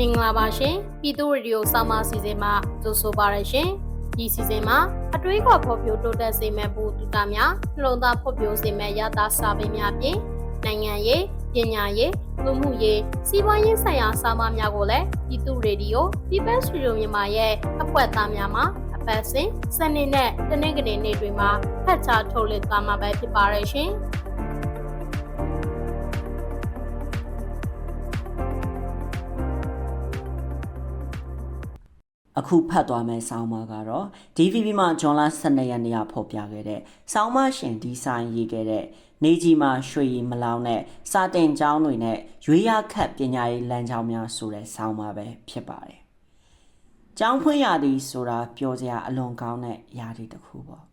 မင်္ဂလာပါရှင်ပြည်သူရေဒီယိုဆောင်းပါစီစဉ်မှာကြိုဆိုပါရရှင်ဒီစီစဉ်မှာအတွေးခေါ်ဖော်ပြတိုးတက်စေမဲ့ဘူတူတာများနှလုံးသားဖော်ပြစေမဲ့ရတာစာပေများပြင်နိုင်ငံရေးပညာရေးလူမှုရေးစီးပွားရေးဆိုင်ရာစာမများကိုလည်းပြည်သူရေဒီယို People Studio မြန်မာရဲ့အဖွဲ့သားများမှာအပတ်စဉ်စနေနဲ့တနင်္ဂနွေနေ့တွေမှာဖတ်ကြားထုတ်လွှင့်သွားမှာပဲဖြစ်ပါရရှင် အခုဖတ်သွားမယ့်ဆောင်းပါးကတော့ DVB မှာဂျွန်လ12ရက်နေ့ကဖော်ပြခဲ့တဲ့ဆောင်းပါးရှင်ဒီဇိုင်းရေးခဲ့တဲ့နေကြီးမှာရွှေရီမလောင်တဲ့စာတင်ကျောင်းတွေနဲ့ရွေးရခတ်ပညာရေးလမ်းကြောင်းများဆိုတဲ့ဆောင်းပါးပဲဖြစ်ပါတယ်။ကျောင်းဖွင့်ရသည်ဆိုတာပြောစရာအလွန်ကောင်းတဲ့ຢာဒီတစ်ခုပေါ့။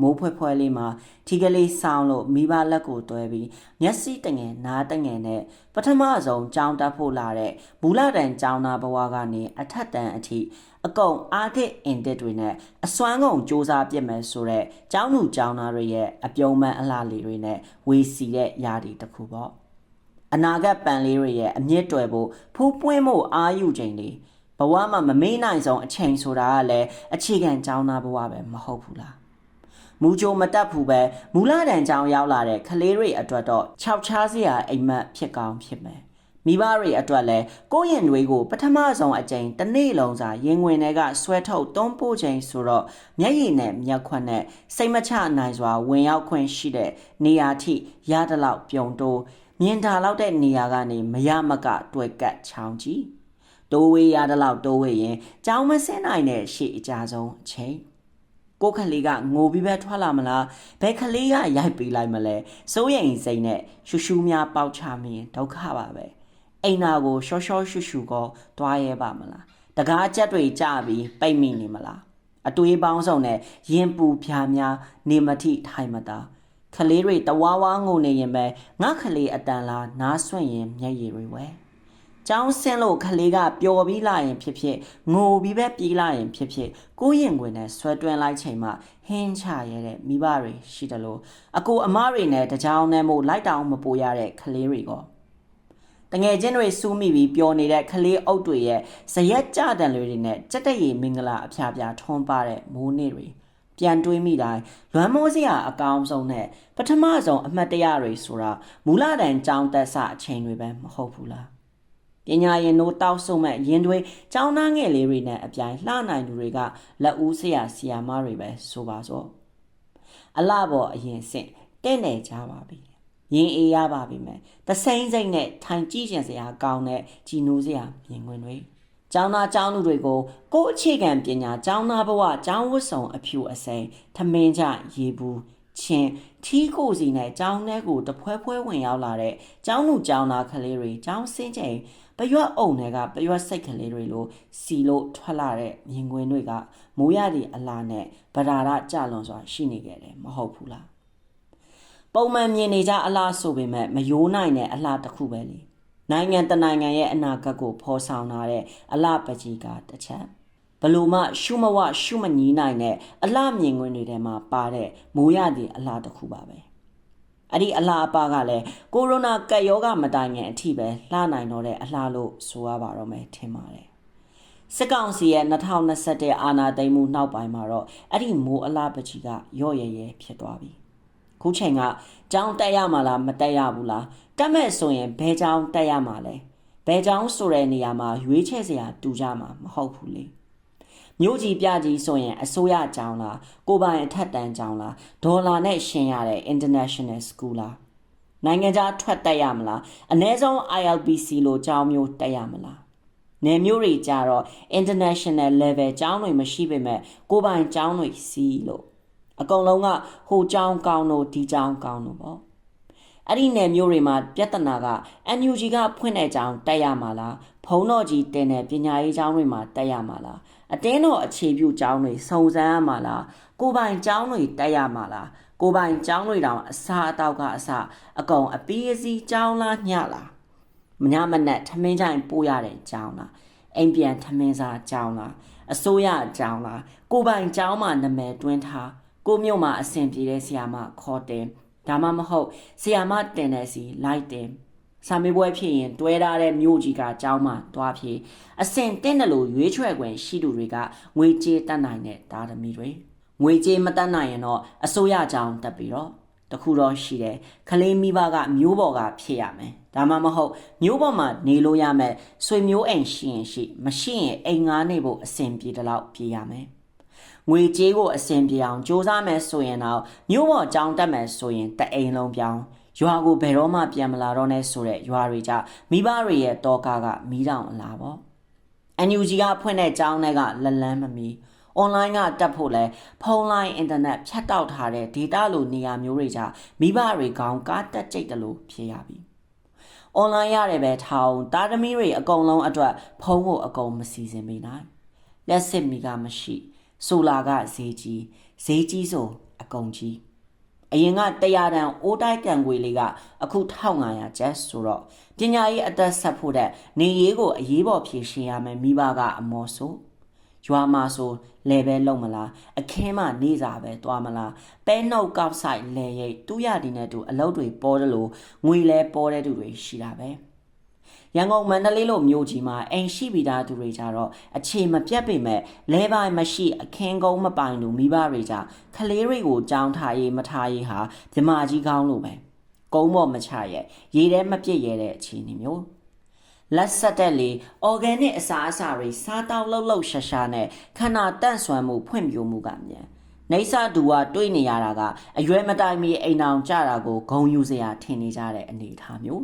မိုးဖွဲဖွဲလေးမှာထီကလေးဆောင်းလို့မိဘလက်ကိုတွဲပြီးမျက်စိတငယ်နားတငယ်နဲ့ပထမဆုံးကြောင်းတက်ဖို့လာတဲ့မူလတန်ကျောင်းသားဘဝကနေအထက်တန်းအထိအကုန်အာသစ်အင်တစ်တွေနဲ့အစွမ်းကုန်စ조사ပြစ်မယ်ဆိုတော့ကျောင်းသူကျောင်းသားတွေရဲ့အပြုံးပန်းအလှလေးတွေနဲ့ဝေစီတဲ့ຢာဒီတစ်ခုပေါ့အနာဂတ်ပန်လေးတွေရဲ့အမြင့်တွယ်ဖို့ဖူးပွင့်ဖို့အာယူချိန်လေးဘဝမှာမမေ့နိုင်ဆုံးအချိန်ဆိုတာကလည်းအခြေခံကျောင်းသားဘဝပဲမဟုတ်ဘူးလား မူကြိုမတက်ဘူးပဲမူလတန်ကြောင်ရောက်လာတဲ့ကလေးတွေအတွက်တော့ခြောက်ချားစရာအိမ်မက်ဖြစ်ကောင်းဖြစ်မယ်မိဘတွေအတွက်လည်းကိုယ့်ရင်တွေကိုပထမဆုံးအကြိမ်တစ်နေ့လုံးစာရင်ဝင်တွေကဆွဲထုတ်တွန်းပို့ချိန်ဆိုတော့မျက်ရည်နဲ့မျက်ခွက်နဲ့စိတ်မချနိုင်စွာဝင်ရောက်ခွင့်ရှိတဲ့နေရာထိရတဲ့လောက်ပြုံတိုးမြင်တာလောက်တဲ့နေရာကနေမရမကတွေ့ကတ်ချောင်းကြီးတိုးဝေးရတဲ့လောက်တိုးဝေးရင်ကြောင်မစင်းနိုင်တဲ့ရှေ့အကြဆုံးအချိန် ကိုယ်ခလေးကငိုပြီးပဲထွက်လာမလားဘယ်ခလေးကရိုက်ပေးလိုက်မလဲစိုးရိမ်စိတ်နဲ့ရှူရှူများပေါက်ချမင်းဒုက္ခပါပဲအိမ်နာကိုရှော့ရှော့ရှူရှူကောတွားရဲပါမလားတကားချက်တွေကြပြီးပိတ်မိနေမလားအတွေးပေါင်းစုံနဲ့ရင်ပူဖြာများနေမထိထိုင်မတာခလေးတွေတဝါဝါငိုနေရင်ပဲငါခလေးအတန်လားနားဆွင့်ရင်မျက်ရည်တွေဝဲ ကျောင်းဆင်းလို့ခလေးကပျော်ပြီးလာရင်ဖြစ်ဖြစ်ငိုပြီးပဲပြေးလာရင်ဖြစ်ဖြစ်ကိုယ့်ရင်ခွင်နဲ့ဆွဲတွင်းလိုက်ချိန်မှာဟင်းချရတဲ့မိဘတွေရှိတယ်လို့အကိုအမတွေနဲ့တကြောင်နဲ့မို့လိုက်တောင်မပိုရတဲ့ခလေးတွေကောတငယ်ချင်းတွေစူးမိပြီးပျော်နေတဲ့ခလေးအုပ်တွေရဲ့ဇရက်ကြတန်တွေတွေနဲ့ကြက်တက်ရည်မင်္ဂလာအဖျားဖျားထွန်းပါတဲ့မိုးနေ့တွေပြန်တွေးမိတိုင်းလွမ်းမိုးစရာအကောင်းဆုံးနဲ့ပထမဆုံးအမှတ်တရတွေဆိုတာမူလတန်ကြောင်းတက်ဆအချိန်တွေပဲမဟုတ်ဘူးလား ပညာရင်တို့တောက်ဆုံမဲ့ရင်တွေចောင်းသားငယ်လေးတွေနဲ့အပြိုင်လှနိုင်သူတွေကလက်ဦးဆရာဆီယာမတွေပဲဆိုပါစို့အလှပေါ်အရင်စင့်တဲ့နေကြပါပြီရင်အေးရပါပြီမယ်တစိမ့်စိမ့်နဲ့ထိုင်ကြည့်ကျင်စရာကောင်းတဲ့ကြည်နိုးစရာမြင်ကွင်းတွေကျောင်းသားကျောင်းသူတွေကိုကိုယ့်အခြေခံပညာကျောင်းသားဘဝကျောင်းဝတ်ဆောင်အဖြူအစိမ်းထမင်းကြရေဘူးချင်းထီးကိုစီနဲ့ကျောင်းထဲကိုတဖွဲဖွဲဝင်ရောက်လာတဲ့ကျောင်းလူကျောင်းသားကလေးတွေကျောင်းစင်းချိန် ပရွက်အုံတွေကပရွက်စိတ်ကလေးတွေလိုစီလို့ထွက်လာတဲ့မြင်ကွင်းတွေကမိုးရသည့်အလားနဲ့ဗရာရကြလွန်စွာရှိနေခဲ့တယ်မဟုတ်ဘူးလားပုံမှန်မြင်နေကြအလားဆိုပေမဲ့မယိုးနိုင်တဲ့အလားတစ်ခုပဲလေနိုင်ငံတနိုင်ငံရဲ့အနာဂတ်ကိုဖော်ဆောင်လာတဲ့အလားပကြီးကတစ်ချက်ဘလို့မှရှုမဝရှုမညီနိုင်တဲ့အလားမြင်ကွင်းတွေထဲမှာပါတဲ့မိုးရသည့်အလားတစ်ခုပါပဲ အဲ့ဒီအလားအပါကလည်းကိုရိုနာကပ်ရောဂါမတိုင်ခင်အထိပဲလှနိုင်တော့တဲ့အလားလို့ဆိုရပါတော့မယ်ထင်ပါတယ်စစ်ကောင်စီရဲ့2021အာဏာသိမ်းမှုနောက်ပိုင်းမှာတော့အဲ့ဒီမိုးအလားပကြီးကရော့ရဲရဲဖြစ်သွားပြီခုချိန်ကကြောင်းတက်ရမှာလားမတက်ရဘူးလားတက်မဲ့ဆိုရင်ဘဲကြောင်းတက်ရမှာလဲဘဲကြောင်းဆိုတဲ့နေရာမှာရွေးချယ်စရာတူကြမှာမဟုတ်ဘူးလေ မြို့ကြီးပြကြီးဆိုရင်အစိုးရကျောင်းလားကိုပိုင်အထက်တန်းကျောင်းလားဒေါ်လာနဲ့ရှင်းရတဲ့ international school လားနိုင်ငံခြားထွက်တက်ရမလားအ ਨੇ ဆုံး ILBC လို့ကျောင်းမျိုးတက်ရမလားနယ်မျိုးတွေကြတော့ international level ကျောင်းတွေမရှိပေမဲ့ကိုပိုင်ကျောင်းတွေစီးလို့အကုန်လုံးကဟိုကျောင်းကောင်းလို့ဒီကျောင်းကောင်းလို့ပေါ့အဲ့ဒီနယ်မျိုးတွေမှာပြဿနာက NUG ကဖွင့်တဲ့ကြောင်တက်ရမှာလားဖုံတော့ကြီးတင်တဲ့ပညာရေးကျောင်းတွေမှာတက်ရမှာလား အတင်းတော့အခြေပြုကျောင်းတွေစုံစမ်းရမှာလားကိုပိုင်ကျောင်းတွေတက်ရမှာလားကိုပိုင်ကျောင်းတွေတောင်အစားအသောက်ကအစအကုန်အပီးအစီကျောင်းလားညလားမညမနဲ့ထမင်းကြိုင်ပို့ရတဲ့ကျောင်းလားအိမ်ပြန်ထမင်းစားကျောင်းလားအစိုးရကျောင်းလားကိုပိုင်ကျောင်းမှာနာမည်တွင်းထားကိုမြို့မှာအဆင်ပြေတဲ့ဆရာမခေါ်တင်ဒါမှမဟုတ်ဆီယာမတင်တဲ့စီလိုက်တင် စာမေးပွဲဖြစ်ရင်တွဲထားတဲ့မြို့ကြီးကကျောင်းမှာတွားဖြစ်အစင်တင်းတယ်လို့ရွေးချယ်ခွင့်ရှိသူတွေကငွေကြေးတတ်နိုင်တဲ့သားသမီးတွေငွေကြေးမတတ်နိုင်ရင်တော့အစိုးရကျောင်းတက်ပြီးတော့တခုတော့ရှိတယ်ခလေးမိဘကမျိုးပေါ်ကဖြစ်ရမယ်ဒါမှမဟုတ်မျိုးပေါ်မှာနေလို့ရမယ်ဆွေမျိုးအိမ်ရှိရင်ရှိမရှိရင်အိမ်ငားနေဖို့အဆင်ပြေတဲ့လောက်ပြေးရမယ်ငွေကြေးကိုအဆင်ပြေအောင်စူးစမ်းမယ်ဆိုရင်တော့မျိုးပေါ်ကြောင်းတက်မယ်ဆိုရင်တအိမ်လုံးပြောင်း ရွာကိုဘယ်တော့မှပြန်မလာတော့နဲ့ဆိုတဲ့ရွာတွေကြမိဘတွေရဲ့တောကားကမီးတောင်အလားပေါ့ NUG ကဖွင့်တဲ့ကျောင်းတွေကလက်လန်းမမီ online ကတက်ဖို့လဲဖုန်းလိုင်းအင်တာနက်ဖြတ်တောက်ထားတဲ့ data လိုနေရာမျိုးတွေကြမိဘတွေကောင်းကားတက်ကြိတ်တယ်လို့ဖြစ်ရပြီ online ရတယ်ပဲထောင်းတာသမီတွေအကုန်လုံးအတွက်ဖုန်းကိုအကုန်မစီစဉ်မိနိုင်လက်စစ်မီကမရှိ ဆိုလာကဈေးကြီးဈေးကြီးဆိုအကုန်ကြီး အရင်က100တန်အိုးတိုက်ကန်ခွေလေးကအခု1500ကျပ်ဆိုတော့ပညာရေးအသက်ဆက်ဖို့တဲ့နေရေးကိုအရေးပေါ်ဖြည့်ရှင်းရမယ်မိဘကအမော်ဆိုရွာမှာဆိုလဲပဲလုံမလားအခင်းမှနေစာပဲသွားမလားပဲနှုတ်ကောက်ဆိုင်လဲရိတ်တူးရဒီနဲ့တူအလုပ်တွေပေါ်တယ်လို့ငွေလဲပေါ်တဲ့သူတွေရှိတာပဲ ရန်ကုန်မန္တလေးလိုမြို့ကြီးမှာအိမ်ရှိပြီးသားသူတွေကြတော့အခြေမပြတ်ပေမဲ့လဲပိုင်းမရှိအခင်းကုန်းမပိုင်လို့မိဘတွေကြခလေးတွေကိုကြောင်းထားရေးမထားရေးဟာမြမကြီးကောင်းလို့ပဲကုန်းပေါ်မချရဲ့ရေထဲမပြည့်ရဲတဲ့အခြေအနေမျိုးလက်ဆက်တက်လေ organic အစားအစာတွေစားတောက်လှုပ်လှုပ်ရှာရှာနဲ့ခန္ဓာတန့်ဆွမ်းမှုဖွံ့ဖြိုးမှုကမြန်နေစာဒူကတွေးနေရတာကအရွယ်မတိုင်မီအိမ်အောင်ကြတာကိုဂုံယူစရာထင်နေကြတဲ့အနေအထားမျိုး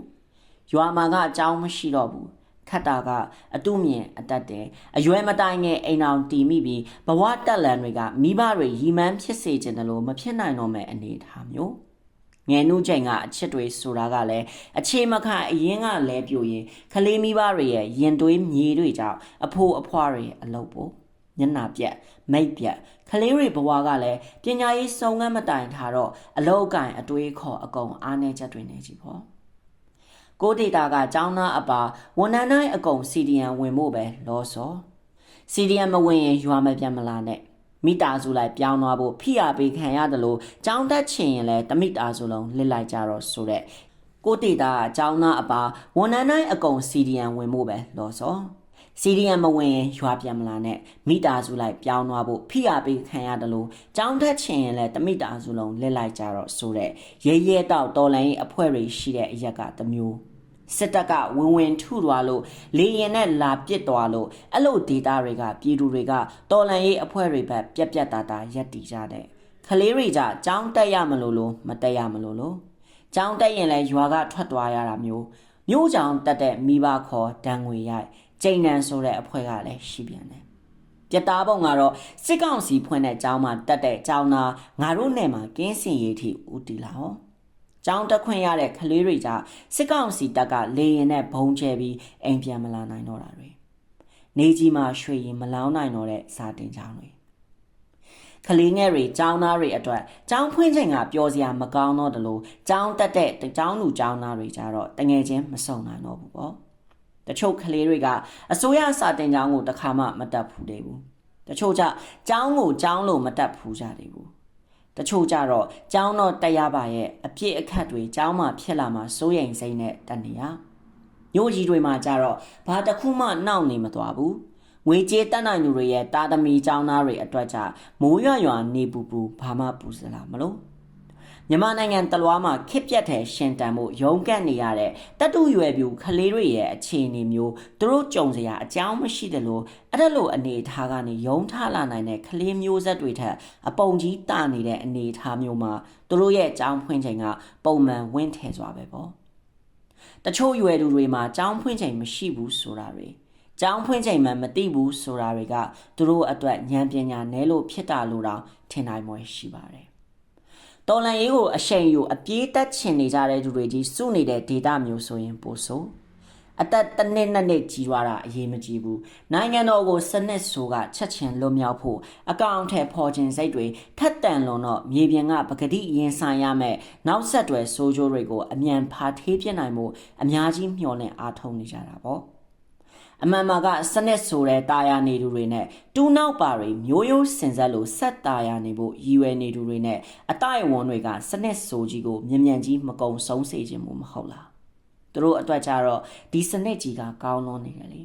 ရွာမှာကအကြောင်းမရှိတော့ဘူးခတ်တာကအတုမြင်အတက်တယ်အရွယ်မတိုင်ငယ်အိမ်အောင်တီမိပြီးဘဝတက်လန်တွေကမိဘတွေရီမန်းဖြစ်စေခြင်းတယ်လို့မဖြစ်နိုင်တော့မဲ့အနေအထားမျိုးငယ်နုချိန်ကအချစ်တွေဆိုတာကလည်းအခြေမခအရင်ကလဲပြိုရင်ခလေးမိဘတွေရဲ့ရင်သွေးမြေတွေကြောင့်အဖိုးအဖွားတွေအလုပ်ပို့ညနာပြက်မိတ်ပြက်ခလေးတွေဘဝကလည်းပညာရေးစုံငတ်မတိုင်ထားတော့အလောက်အကင်အတွေးခေါ်အကုန်အားနေချက်တွေနေကြည့်ပေါ့ ကိုဒေတာကចောင်းသားအပါဝန်ထမ်းတိုင်းအကုန် CDN ဝင်ဖို့ပဲလောစော CDN မဝင်ရင်ရွာမပြန်မလာနဲ့မိသားစုလိုက်ပြောင်းသွားဖို့ဖိအားပေးခံရတယ်လို့ចောင်းတက်ချင်ရင်လည်းတမိသားစုလုံးလစ်လိုက်ကြတော့ဆိုတဲ့ကိုတေတာအចောင်းသားအပါဝန်ထမ်းတိုင်းအကုန် CDN ဝင်ဖို့ပဲလောစော CDN မဝင်ရင်ရွာပြန်မလာနဲ့မိသားစုလိုက်ပြောင်းသွားဖို့ဖိအားပေးခံရတယ်လို့ចောင်းတက်ချင်ရင်လည်းတမိသားစုလုံးလစ်လိုက်ကြတော့ဆိုတဲ့ရဲရဲတောက်တော်လိုင်းအဖွဲ့တွေရှိတဲ့အရက်ကတစ်မျိုး စစ်တပ်ကဝင်ဝင်ထုသွားလို့လေရင်နဲ့လာပစ်သွားလို့အဲ့လိုဒေတာတွေကပြည်သူတွေကတော်လန်ရေးအဖွဲ့တွေဘက်ပြက်ပြက်တာတာရက်တီကြတဲ့ခလေးတွေကြကြောင်းတက်ရမလို့လို့မတက်ရမလို့လို့ကြောင်းတက်ရင်လဲရွာကထွက်သွားရတာမျိုးမျိုးကြောင်တက်တဲ့မိဘခေါ်ဒဏ်ငွေရိုက်ကျိန်နန်ဆိုတဲ့အဖွဲ့ကလည်းရှိပြန်တယ်ပြတ်သားပုံကတော့စစ်ကောင်စီဖွင့်တဲ့ကျောင်းမှာတက်တဲ့ကျောင်းသားငါတို့နယ်မှာကင်းစင်ရေးထိဦးတီလာဟော ကျောင်းတက်ခွင့်ရတဲ့ကလေးတွေကြစစ်ကောင်စီတပ်ကလေရင်နဲ့ဘုံချဲပြီးအိမ်ပြန်မလာနိုင်တော့တာတွေနေကြီးမှာရွှေရင်မလောင်းနိုင်တော့တဲ့စာတင်ကျောင်းတွေကလေးငယ်တွေကျောင်းသားတွေအတွက်ကျောင်းဖွင့်ချိန်ကပျော်စရာမကောင်းတော့တယ်လို့ကျောင်းတက်တဲ့ကျောင်းလူကျောင်းသားတွေကြတော့တငယ်ချင်းမဆုံနိုင်တော့ဘူးပေါ့တချို့ကလေးတွေကအစိုးရစာတင်ကျောင်းကိုတစ်ခါမှမတက်ဘူးတဲ့ဘူးတချို့ကြကျောင်းကိုကျောင်းလို့မတက်ဘူးကြတယ်ဘူး တချို့ကြတော့ကျောင်းတော့တက်ရပါရဲ့အပြစ်အခတ်တွေကျောင်းမှာဖြစ်လာမှာစိုးရိမ်စိမ့်နဲ့တက်နေရမြို့ကြီးတွေမှာကြတော့ဘာတစ်ခုမှနှောက်နေမသွားဘူးငွေကြေးတက်နိုင်သူတွေရဲ့တာသမီကျောင်းသားတွေအတွက်ကြမိုးရွရွနေပူပူဘာမှပူစလာမလို့ မြန်မာနိုင်ငံတလွားမှာခစ်ပြက်တဲ့ရှင်တန်မှုရုံးကန့်နေရတဲ့တတုရွယ်ပြူခလေးတွေရဲ့အခြေအနေမျိုးသူတို့ကြုံစရာအကြောင်းမရှိတယ်လို့အဲ့ဒါလိုအနေအထားကနေရုံးထလာနိုင်တဲ့ခလေးမျိုးဆက်တွေထက်အပုံကြီးတာနေတဲ့အနေအထားမျိုးမှာသူတို့ရဲ့အကြောင်းဖွင့်ချိန်ကပုံမှန်ဝင့်ထဲစွာပဲပေါ့တချို့ရွယ်သူတွေမှာအကြောင်းဖွင့်ချိန်မရှိဘူးဆိုတာတွေကျောင်းဖွင့်ချိန်မှမသိဘူးဆိုတာတွေကသူတို့အတွက်ဉာဏ်ပညာနဲလို့ဖြစ်တာလို့တောင်ထင်နိုင်မွယ်ရှိပါတယ်။ တော်လန်ရေးကိုအရှိန်ယူအပြေးတက်ချင်နေကြတဲ့သူတွေကြီးစုနေတဲ့ဒေတာမျိုးဆိုရင်ပို့ဆိုအသက်တစ်နှစ်နှစ်နှစ်ကြီးသွားတာအရေးမကြီးဘူးနိုင်ငံတော်ကိုစနစ်ဆိုကချက်ချင်းလွတ်မြောက်ဖို့အကောင့်ထဲပေါ်ခြင်းစိတ်တွေထက်တန်လွန်တော့မြေပြင်ကပကတိရင်ဆိုင်ရမယ်နောက်ဆက်တွဲဆိုးကျိုးတွေကိုအမြန်ဖာထေးပြနိုင်မှုအများကြီးမျှော်လင့်အားထုတ်နေကြတာပေါ့ အမှန်မှာကစနစ်ဆိုတဲ့တာယာနေသူတွေနဲ့တူနောက်ပါတွေမျိုးရိုးစင်ဆက်လို့ဆက်တာယာနေဖို့ရည်ရွယ်နေသူတွေနဲ့အတိုက်အဝန်းတွေကစနစ်ဆိုကြီးကိုမြ мян ကြီးမကုံဆုံးစေခြင်းမို့မဟုတ်လားသူ သူတို့အတွက်ကြတော့ဒီစနစ်ကြီးကကောင်းလွန်နေတယ်လေ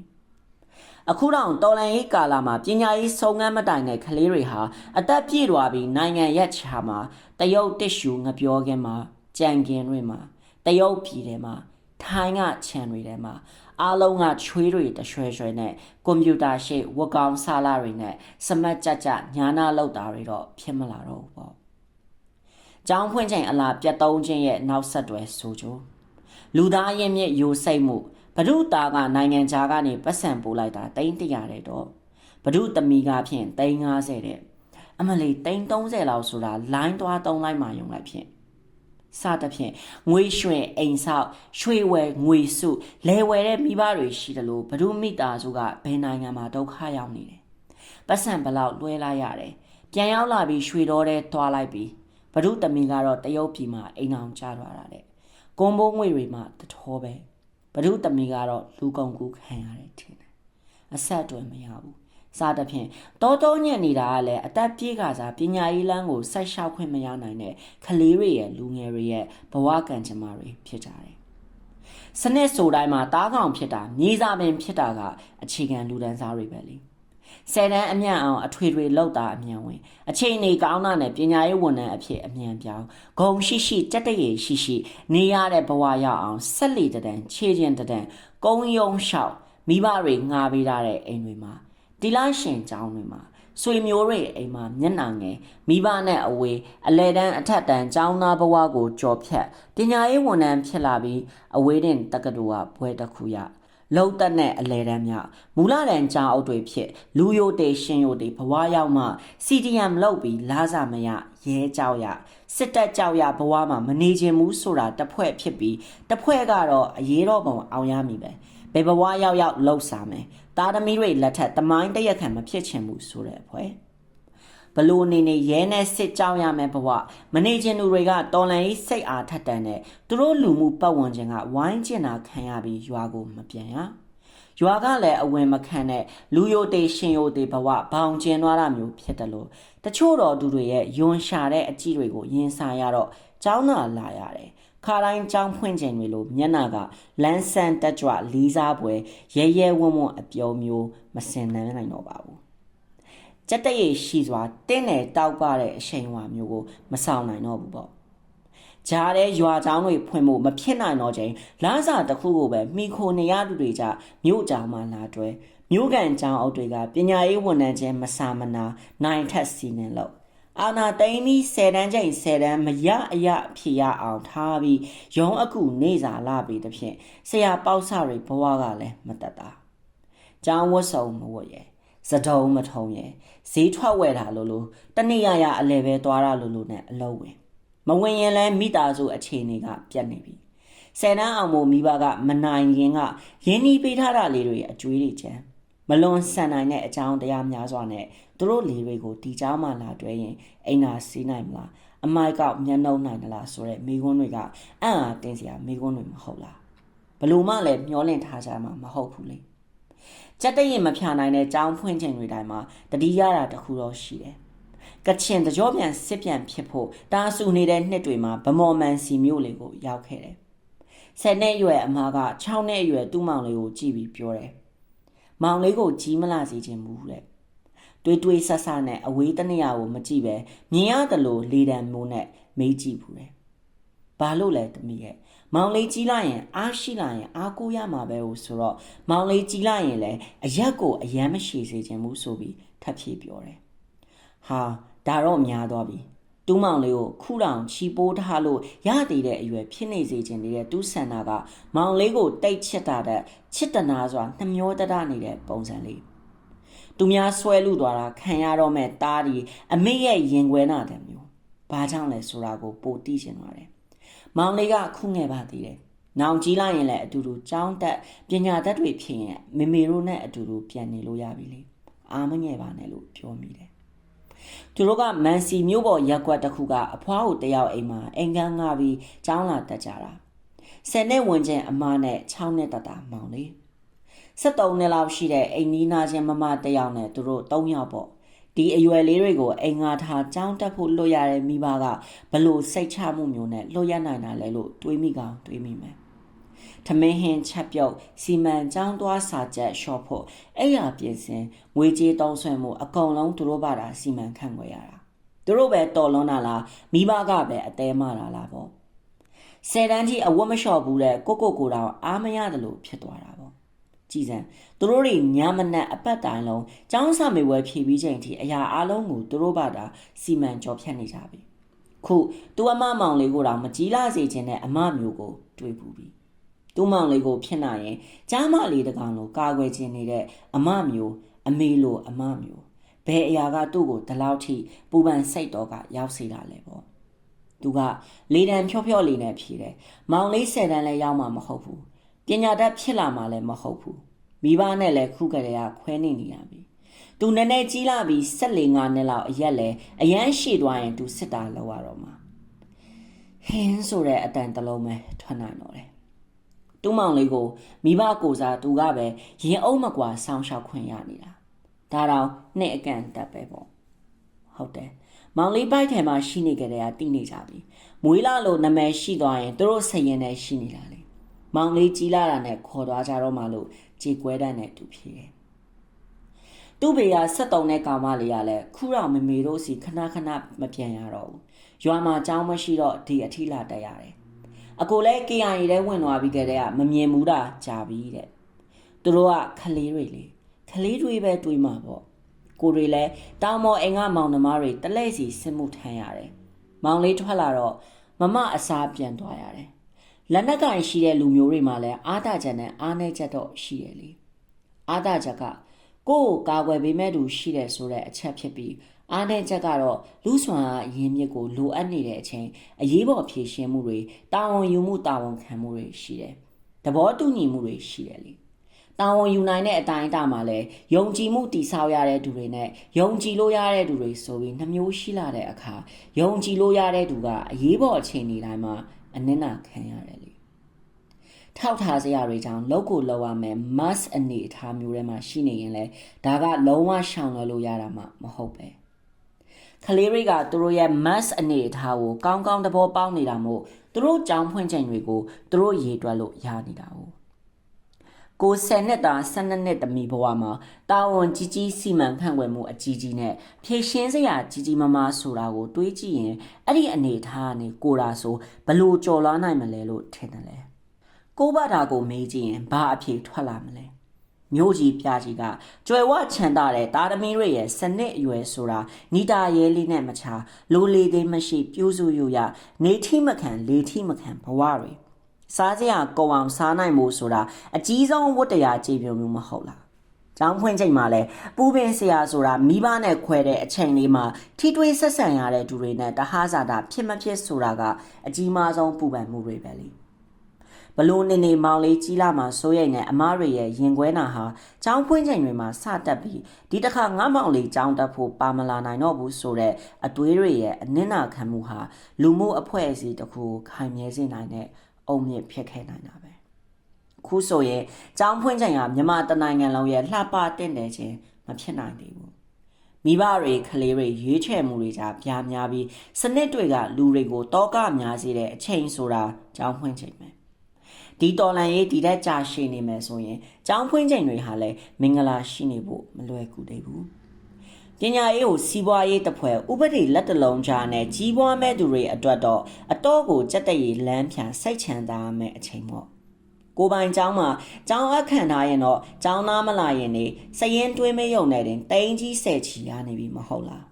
အခုတော့တော်လန်ရေးကာလမှာပညာရေးစုံငန်းမတိုင်တဲ့ကလေးတွေဟာအသက်ပြည့်သွားပြီးနိုင်ငံရက်ချာမှာတရုတ်တစ်ရှူငပြောခင်းမှာကြံကင်တွေမှာတရုတ်ပြည်ထဲမှာ ထိုင်းကခြံတွေထဲမှာအားလုံးကချွေးတွေတရွှဲရွှဲနဲ့ကွန်ပျူတာရှိဝက်ကောင်ဆာလာတွေနဲ့စမတ်ကြကြညာနာလောက်တာတွေတော့ဖြစ်မလာတော့ဘူးပေါ့။ကျောင်းဖွင့်ချိန်အလားပြတ်သုံးခြင်းရဲ့နောက်ဆက်တွဲဆိုကြလူသားရင်မြစ်ယိုစိတ်မှုဘဒုတာကနိုင်ငံခြားကနေပတ်စံပို့လိုက်တာတိန်းတရာတဲ့တော့ဘဒုသမီကဖြင့်တိန်း90တဲ့အမလီတိန်း30လောက်ဆိုတာလိုင်းသွားသုံးလိုက်မှယုံလိုက်ဖြင့် စသဖြင့်ငွေရွှင်အိမ်ဆောက်ရွှေဝယ်ငွေစုလဲဝယ်တဲ့မိဘတွေရှိတယ်လို့ဘဒုမိသားစုကဘယ်နိုင်ငံမှာဒုက္ခရောက်နေတယ်ပတ်စံဘလောက်လွှဲလိုက်ရတယ်ပြန်ရောက်လာပြီးရွှေတော်တဲ့သွားလိုက်ပြီးဘဒုသမီကတော့တရုတ်ပြည်မှာအိမ်အောင်ကျသွားတာတဲ့ကွန်ဘိုးငွေတွေမှာတထောပဲဘဒုသမီကတော့လူကုန်ကူးခံရတယ်ထင်တယ်အဆက်အတွယ်မရဘူး စားတဲ့ဖြင့်တောတောညံ့နေတာကလည်းအသက်ပြေးကစားပညာရေးလမ်းကိုဆက်လျှောက်ခွင့်မရနိုင်တဲ့ကလေးတွေရဲ့လူငယ်တွေရဲ့ဘဝကံကြမ္မာတွေဖြစ်ကြတယ်။စနစ်ဆိုတိုင်းမှာတားကောင်ဖြစ်တာမြေစာပင်ဖြစ်တာကအခြေခံလူဒန်းစားတွေပဲလေ။ဆယ်တန်းအမြန်အောင်အထွေထွေလောက်တာအမြန်ဝင်အချိန်နေကောင်းတာနဲ့ပညာရေးဝန်ထမ်းအဖြစ်အမြန်ပြောင်းဂုံရှိရှိတက်တရည်ရှိရှိနေရတဲ့ဘဝရောက်အောင်ဆက်လီတဒံခြေချင်းတဒံကုန်းယုံလျှောက်မိဘတွေငာပေးထားတဲ့အိမ်တွေမှာ တီလာရှင်ကျောင်းတွေမှာဆွေမျိုးတွေအိမ်မှာမျက်နှာငယ်မိဘနဲ့အဝေးအလဲတန်းအထက်တန်းကျောင်းသားဘဝကိုကြော်ဖြတ်ပညာရေးဝန်ထမ်းဖြစ်လာပြီးအဝေးတင်တက္ကသိုလ်ကဘွဲတစ်ခုရလုံတက်နဲ့အလဲတန်းမြမူလတန်းကျောင်းအုပ်တွေဖြစ်လူယိုတေရှင်ယိုတေဘဝရောက်မှ CDM လောက်ပြီးလာစာမရရဲကြောက်ရစစ်တပ်ကြောက်ရဘဝမှာမနေခြင်းဘူးဆိုတာတစ်ဖွဲ့ဖြစ်ပြီးတစ်ဖွဲ့ကတော့အရေးတော်ပုံအောင်ရမည်ပဲ ဘယ်ဘဝရောက်ရောက်လှုပ်စားမယ်သားသမီးတွေလက်ထက်တမိုင်းတရက်ခံမဖြစ်ချင်ဘူးဆိုတဲ့အဖွဲ့ဘလို့အနေနဲ့ရဲနဲ့စစ်ကြောင်းရမယ်ဘဝမနေခြင်းသူတွေကတော်လန်ရေးစိတ်အားထက်တန်တဲ့သူတို့လူမှုပတ်ဝန်းကျင်ကဝိုင်းကျင်တာခံရပြီးရွာကိုမပြန်ရရွာကလည်းအဝင်မခံတဲ့လူယိုတေရှင်ယိုတေဘဝဘောင်ကျင်သွားတာမျိုးဖြစ်တယ်လို့တချို့တော်သူတွေရဲ့ယွန်ရှာတဲ့အကြည့်တွေကိုရင်ဆိုင်ရတော့ကြောင်းနာလာရတယ် ခါတိုင်းကြောင်းဖွင့်ခြင်းတွေလို့မျက်နာကလန်းဆန်တက်ကြွလေးစားပွဲရဲရဲဝံ့ဝံ့အပြောမျိုးမစင်နိုင်နိုင်တော့ပါဘူးကြက်တရေရှိစွာတင်းနယ်တောက်ပတဲ့အရှိန်ဝါမျိုးကိုမဆောင်နိုင်တော့ဘူးပေါ့ဂျားတဲ့ရွာချောင်းတွေဖွင့်ဖို့မဖြစ်နိုင်တော့ချိန်လမ်းစာတစ်ခုကိုပဲမိခိုနေရသူတွေကြမြို့ကြောင်မှလာတွဲမြို့ကန်ကျောင်းအုပ်တွေကပညာရေးဝန်ထမ်းချင်းမစာမနာနိုင်ထက်စီနေလို့ အာနာတိန်ပြီး10တန်းချိန်10တန်းမရအရဖြစ်ရအောင်ထားပြီးရုံးအကူနေစာလာပြီးတဖြင့်ဆရာပေါက်ဆတွေဘဝကလည်းမတက်တာကျောင်းဝတ်စုံမဝတ်ရဲ့စတုံးမထုံရဲ့ဈေးထွက်ဝယ်တာလို့လို့တနေ့ရရအလဲပဲသွားတာလို့လို့နဲ့အလုံးဝင်မဝင်ရင်လဲမိသားစုအခြေအနေကပြတ်နေပြီဆယ်တန်းအောင်မို့မိဘကမနိုင်ရင်ကရင်းနှီးပေးထားတာလေးတွေအကျွေးတွေချမ်း မလွန်ဆန်နိုင်တဲ့အကြောင်းတရားများစွာနဲ့သူတို့လေတွေကိုတီချောင်းမှလာတွဲရင်အိမ်သာစီးနိုင်မလားအမိုက်ကောက်မျက်နှုံနိုင်သလားဆိုတဲ့မိကွန်းတွေကအံ့အားတင်းစရာမိကွန်းတွေမဟုတ်လားဘလို့မှလည်းမျောလင့်ထားကြမှာမဟုတ်ဘူးလေကြက်တရင်မဖြာနိုင်တဲ့ကြောင်းဖွင့်ချိန်တွေတိုင်းမှာတတိယတာတခုတော့ရှိတယ်ကချင်တကြောပြန်စစ်ပြန်ဖြစ်ဖို့တာဆူနေတဲ့နှစ်တွေမှာဗမော်မန်စီမျိုးလေးကိုရောက်ခဲ့တယ်ဆယ်နှစ်အရွယ်အမက6နှစ်အရွယ်သူ့မောင်လေးကိုကြည့်ပြီးပြောတယ် မောင်လေးကိုကြီးမလာစေချင်ဘူးတဲ့တွေးတွေးဆဆနဲ့အဝေးတနေရာကိုမကြည့်ပဲမြင်ရတယ်လို့လေတံမိုးနဲ့မေးကြည့်ဘူးတယ်။ဘာလို့လဲတမီးရဲ့မောင်လေးကြီးလိုက်ရင်အားရှိလိုက်ရင်အားကိုးရမှာပဲလို့ဆိုတော့မောင်လေးကြီးလိုက်ရင်လည်းအရက်ကိုအယမ်းမရှိစေချင်ဘူးဆိုပြီးထပ်ဖြေပြောတယ်။ဟာဒါတော့များသွားပြီ။ တူးမောင်လေးကိုခုတောင်ချီပိုးထားလို့ရတည်တဲ့အရွယ်ဖြစ်နေစေခြင်းနေတဲ့တူးဆန္ဒကမောင်လေးကိုတိတ်ချစ်တာတဲ့ချစ်တနာစွာနှမျောတရနေတဲ့ပုံစံလေးသူများဆွဲလူသွားတာခံရတော့မဲ့တားဒီအမေရဲ့ရင်ခွဲနာတယ်မျိုးဘာကြောင့်လဲဆိုတာကိုပိုသိချင်သွားတယ်မောင်လေးကခုငယ်ပါသေးတယ်နောင်ကြီးလိုက်ရင်လည်းအတူတူကြောင်းတက်ပညာတတ်တွေဖြစ်ရင်မေမေတို့နဲ့အတူတူပြန်နေလို့ရပြီလေအာမငယ်ပါနဲ့လို့ပြောမိတယ် သူတို့ကမန်စီမြို့ပေါ်ရက်ကွက်တစ်ခုကအဖွားကိုတယောက်အိမ်မှာအိမ်ကန်းငါပြီးကျောင်းလာတက်ကြတာဆယ်နှစ်ဝင်ချင်းအမနဲ့6နှစ်တတမောင်လေး73နှစ်လောက်ရှိတဲ့အိမ်နီးနားချင်းမမတယောက်နဲ့သူတို့၃ယောက်ပေါ့ဒီအရွယ်လေးတွေကိုအိမ်ငါထားကြောင်းတက်ဖို့လွတ်ရတဲ့မိဘကဘလို့စိတ်ချမှုမျိုးနဲ့လွတ်ရနိုင်တာလဲလို့တွေးမိကောင်တွေးမိမယ် ထမင်းဟင်းချက်ပြုတ်စီမံကြောင်းသွားစာချက်ရှော့ဖို့အဲ့ရပြင်စင်ငွေကြေးတောင်းဆွဲမှုအကုန်လုံးသူတို့ဘာသာစီမံခန့်ခွဲရတာသူတို့ပဲတော်လွန်တာလားမိဘကပဲအသေးမတာလားပေါ့ဆယ်တန်းကြီးအဝတ်မလျှော့ဘူးတဲ့ကိုကိုကိုတောင်အားမရတယ်လို့ဖြစ်သွားတာပေါ့ကြည်စံသူတို့တွေညမနက်အပတ်တိုင်းလုံးចောင်းစာမေဝဲဖြည့်ပြီးချိန်ထိအရာအလုံးကိုသူတို့ဘာသာစီမံကြော်ဖြတ်နေကြပြီခုသူအမမောင်လေးကိုတောင်မကြီးလာစေခြင်းနဲ့အမမျိုးကိုတွေးပူပြီ သူ့မောင်လေးကိုဖြစ်နိုင်ရင်ကြားမလေးတကောင်လိုကာကွယ်ခြင်းနေတဲ့အမမျိုးအမေလိုအမမျိုးဘယ်အရာကသူ့ကိုဒီလောက်ထိပူပန်စိတ်တော့ကရောက်စေတာလဲပေါ့သူကလေတံဖြော့ဖြော့လေးနဲ့ဖြေတယ်မောင်လေးဆယ်တန်းလဲရောက်မှာမဟုတ်ဘူးပညာတတ်ဖြစ်လာမှာလည်းမဟုတ်ဘူးမိဘနဲ့လည်းခုကတည်းကခွဲနေနေရပြီသူနည်းနည်းကြီးလာပြီး၁၄ငါနှစ်လောက်အရက်လဲအရန်ရှိသွားရင်သူစစ်တာလောက်ရတော့မှာဟင်းဆိုတဲ့အတန်တစ်လုံးပဲထွက်နိုင်တော့တယ် တူးမောင်လေးကိုမိဘကိုစားသူကပဲရင်အုံမကွာဆောင်းလျှောက်ခွင့်ရနေတာဒါတော့နှစ်အကန့်တက်ပဲပေါ့ဟုတ်တယ်မောင်လေးပိုက်ထဲမှာရှိနေကြတဲ့ကတိနေကြပြီမွေးလာလို့နာမည်ရှိသွားရင်သူတို့ဆရင်နဲ့ရှိနေတာလေမောင်လေးကြီးလာတာနဲ့ခေါ်သွားကြတော့မှလို့ကြေကွဲတတ်နဲ့တူဖြစ်တယ်သူ့ဘေက73နဲ့ကောင်မလေးကလည်းခူရမမေတို့စီခဏခဏမပြန်ရတော့ဘူးရွာမှာကြောင်းမရှိတော့ဒီအထီလာတက်ရတယ် အကိုလည်း KIA ထဲဝင်သွားပြီးကြတဲ့ကမမြင်ဘူးတာကြာပြီတဲ့သူတို့ကခလေးတွေလေခလေးတွေပဲတွေးမှာပေါ့ကိုတွေလည်းတောင်မော်အိမ်ကမောင်နှမတွေတလဲစီစစ်မှုထမ်းရတယ်မောင်လေးထွက်လာတော့မမအစားပြန်သွားရတယ်လက်နက်ကင်ရှိတဲ့လူမျိုးတွေမှာလည်းအာသာချက်နဲ့အားနေချက်တော့ရှိရလေအာသာချက်ကကိုယ့်ကိုကာကွယ်ပေးမဲ့သူရှိတယ်ဆိုတဲ့အချက်ဖြစ်ပြီး အားတဲ့ချက်ကတော့လူဆွမ်းအားရင်းမြစ်ကိုလိုအပ်နေတဲ့အချိန်အရေးပေါ်ဖြည့်ရှင်းမှုတွေတာဝန်ယူမှုတာဝန်ခံမှုတွေရှိတယ်။သဘောတူညီမှုတွေရှိတယ်လေ။တာဝန်ယူနိုင်တဲ့အတိုင်းအတာမှာလည်းယုံကြည်မှုတည်ဆောက်ရတဲ့သူတွေနဲ့ယုံကြည်လို့ရတဲ့သူတွေဆိုပြီးနှမျိုးရှိလာတဲ့အခါယုံကြည်လို့ရတဲ့သူကအရေးပေါ်အချိန်ဒီတိုင်းမှာအနစ်နာခံရတယ်လေ။ထောက်ထားစရာတွေကြောင့်လောက်ကိုလောက်ရမယ် mass အနေအထားမျိုးတွေမှာရှိနေရင်လဲဒါကလုံးဝရှောင်လွှဲလို့ရတာမှမဟုတ်ပဲ။ ကလေးတွေကသူတို့ရဲ့ mass အနေအထားကိုကောင်းကောင်းသဘောပေါက်နေတာမို့သူတို့ကြောင်းဖွင့်ချိန်တွေကိုသူတို့ရေတွက်လို့ရနေတာ哦ကို10နှစ်သား12နှစ်သမီးဘဝမှာတာဝန်ကြီးကြီးစီမံခန့်ခွဲမှုအကြီးကြီးနဲ့ဖြည့်ရှင်းစရာကြီးကြီးမားမားဆိုတာကိုတွေးကြည့်ရင်အဲ့ဒီအနေအထားကနေကိုရာဆိုဘလို့ကြော်လွှားနိုင်မလဲလို့ထင်တယ်လေကိုဘာသာကိုမေးကြည့်ရင်ဘာအဖြေထွက်လာမလဲ မြို့ကြီးပြကြီးကကျွယ်ဝချမ်းသာတဲ့တာသမီတွေရဲ့စနစ်အရွယ်ဆိုတာနီတာရဲလေးနဲ့မချာလိုလေသေးမရှိပြိုးစုရရနေထိမခံလေထိမခံဘဝတွေစားစရာကုံအောင်စားနိုင်မှုဆိုတာအကြီးဆုံးဝတ္တရားကြည်ပြုံမှုမဟုတ်လားကျောင်းဖွင့်ချိန်မှာလဲပူပင်ဆရာဆိုတာမိဘနဲ့ခွဲတဲ့အချိန်လေးမှာထိတွေးဆက်ဆံရတဲ့သူတွေနဲ့တဟဇာတာဖြစ်မဖြစ်ဆိုတာကအကြီးမားဆုံးပူပန်မှုတွေပဲလေ ဘလို့နေနေမောင်လေးကြီးလာမှစိုးရိမ်နဲ့အမားတွေရဲ့ရင်ခွဲနာဟာចောင်းဖွင့်ချိန်တွေမှာစတက်ပြီးဒီတစ်ခါငါမောင်လေးចောင်းတက်ဖို့ပါမလာနိုင်တော့ဘူးဆိုတော့အတွေးတွေရဲ့အနစ်နာခံမှုဟာလူမှုအဖွဲ့အစည်းတစ်ခုကိုခိုင်မြဲစေနိုင်တဲ့အုံမြင့်ဖြစ်ခဲ့နိုင်တာပဲခုဆိုရင်ចောင်းဖွင့်ချိန်ဟာမြန်မာတနိုင်ငံလုံးရဲ့လှပတင့်တယ်ခြင်းမဖြစ်နိုင်သေးဘူး မိဘတွေကလေးတွေရွေးချယ်မှုတွေကြပြားများပြီးစနစ်တွေကလူတွေကိုတောကများစေတဲ့အချိန်ဆိုတာကြောင်းဖွင့်ချိန်ပဲ ဒီတော်လန်ရေးဒီတက်ကြာရှည်နေမယ်ဆိုရင်ကြောင်းဖွင့်ချိန်တွေဟာလည်းမင်္ဂလာရှိနေဖို့မလွယ်ကူသေးဘူးပညာရေးကိုစီးပွားရေးတစ်ဖွဲ့ဥပဒေလက်တလုံးကြားနဲ့ကြီးပွားမဲ့သူတွေအတွက်တော့အတော့ကိုကြက်တရည်လမ်းဖြန်စိတ်ချမ်းသာမဲ့အချိန်ပေါ့ ကိုပိုင်เจ้าမှာเจ้าအခန့်ထားရင်တော့เจ้าနာမလာရင်နေစရင်တွေးမယုံနဲ့တင်တိန်ကြီးဆယ်ချီရနေပြီမဟုတ်လား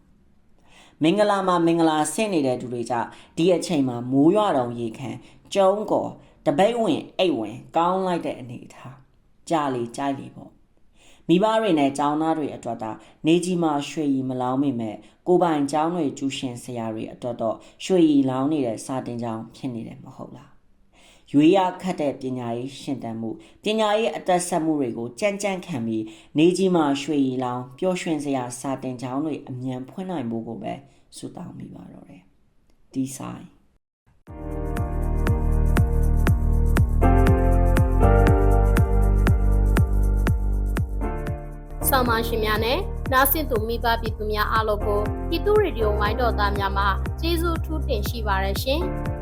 မင်္ဂလာမှာမင်္ဂလာဆင့်နေတဲ့သူတွေကြဒီအချိန်မှာမိုးရွာတော့ရေခမ်းကျုံးကော် တပိတ်ဝင်အိတ်ဝင်ကောင်းလိုက်တဲ့အနေအထားကြာလေကြိုက်လေပေါ့မိဘတွေနဲ့ကျောင်းသားတွေအတွက်ဒါနေကြီးမှာရွှေရီမလောင်းမိမဲ့ကိုပိုင်ကျောင်းတွေကျူရှင်ဆရာတွေအတွက်တော့ရွှေရီလောင်းနေတဲ့စာတင်ကျောင်းဖြစ်နေတယ်မဟုတ်လားရွေးရခတ်တဲ့ပညာရေးရှင်တန်မှုပညာရေးအသက်ဆက်မှုတွေကိုကြမ်းကြမ်းခံပြီးနေကြီးမှာရွှေရီလောင်ပျော်ရွှင်စရာစာတင်ကျောင်းတွေအမြန်ဖွင့်နိုင်ဖို့ကိုပဲဆုတောင်းမိပါတော့တယ်ဒီဆိုင် ဆောင်းမရှင်များနဲ့နားဆင်သူမိဘပြည်သူများအားလုံးကိုပြည်သူရေဒီယိုမိုင်းတော်သားများမှကျေးဇူးထူးတင်ရှိပါရရှင်။